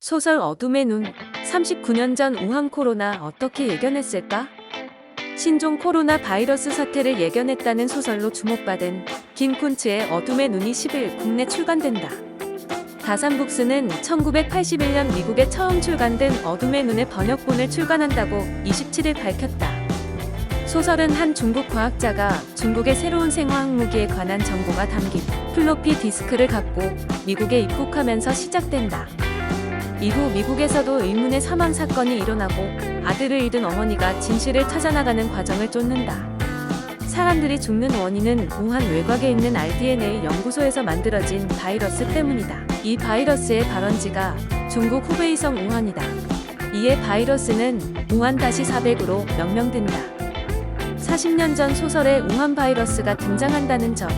소설 어둠의 눈 39년 전 우한 코로나 어떻게 예견했을까? 신종 코로나 바이러스 사태를 예견했다는 소설로 주목받은 김쿤츠의 어둠의 눈이 10일 국내 출간된다. 다산북스는 1981년 미국에 처음 출간된 어둠의 눈의 번역본을 출간한다고 27일 밝혔다. 소설은 한 중국 과학자가 중국의 새로운 생화학 무기에 관한 정보가 담긴 플로피 디스크를 갖고 미국에 입국하면서 시작된다. 이후 미국에서도 의문의 사망 사건이 일어나고 아들을 잃은 어머니가 진실을 찾아나가는 과정을 쫓는다. 사람들이 죽는 원인은 우한 외곽에 있는 RDNA 연구소에서 만들어진 바이러스 때문이다. 이 바이러스의 발원지가 중국 후베이성 우한이다. 이에 바이러스는 우한-400으로 명명된다. 40년 전 소설에 우한 바이러스가 등장한다는 점,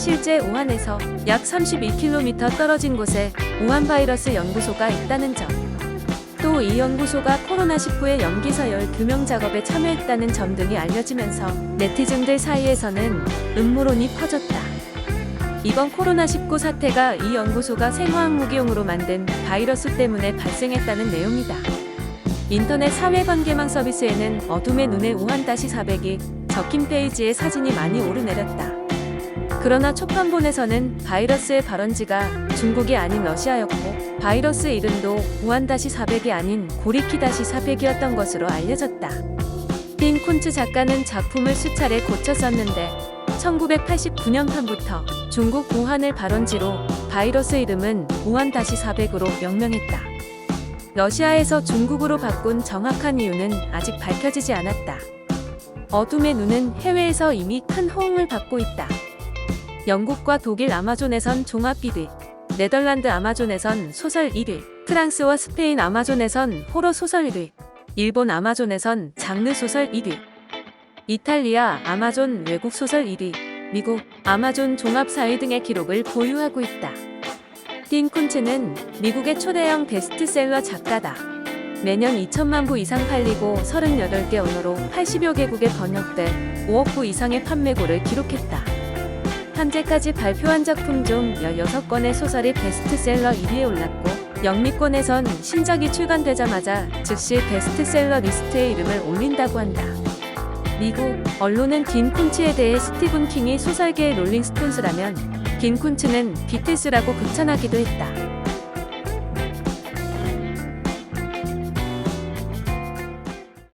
실제 우한에서 약 32km 떨어진 곳에 우한 바이러스 연구소가 있다는 점, 또 이 연구소가 코로나19의 연기 서열 규명 작업에 참여했다는 점 등이 알려지면서 네티즌들 사이에서는 음모론이 퍼졌다. 이번 코로나19 사태가 이 연구소가 생화학 무기용으로 만든 바이러스 때문에 발생했다는 내용이다. 인터넷 사회관계망 서비스에는 어둠의 눈의 우한-400이 적힌 페이지에 사진이 많이 오르내렸다. 그러나 초판본에서는 바이러스의 발원지가 중국이 아닌 러시아였고 바이러스 이름도 우한-400이 아닌 고리키-400이었던 것으로 알려졌다. 빈 쿤츠 작가는 작품을 수차례 고쳐 썼는데 1989년판부터 중국 우한을 발원지로 바이러스 이름은 우한-400으로 명명했다. 러시아에서 중국으로 바꾼 정확한 이유는 아직 밝혀지지 않았다. 어둠의 눈은 해외에서 이미 큰 호응을 받고 있다. 영국과 독일 아마존에선 종합 1위, 네덜란드 아마존에선 소설 1위, 프랑스와 스페인 아마존에선 호러 소설 1위, 일본 아마존에선 장르 소설 1위, 이탈리아 아마존 외국 소설 1위, 미국 아마존 종합 4위 등의 기록을 보유하고 있다. 딘 쿤츠는 미국의 초대형 베스트셀러 작가다. 매년 2천만 부 이상 팔리고 38개 언어로 80여 개국에 번역돼 5억 부 이상의 판매고를 기록했다. 현재까지 발표한 작품 중 16권의 소설이 베스트셀러 1위에 올랐고 영미권에선 신작이 출간되자마자 즉시 베스트셀러 리스트에 이름을 올린다고 한다. 미국 언론은 딘 쿤츠에 대해 스티븐 킹이 소설계의 롤링스톤스라면 딘 쿤츠는 비틀스라고 극찬하기도 했다.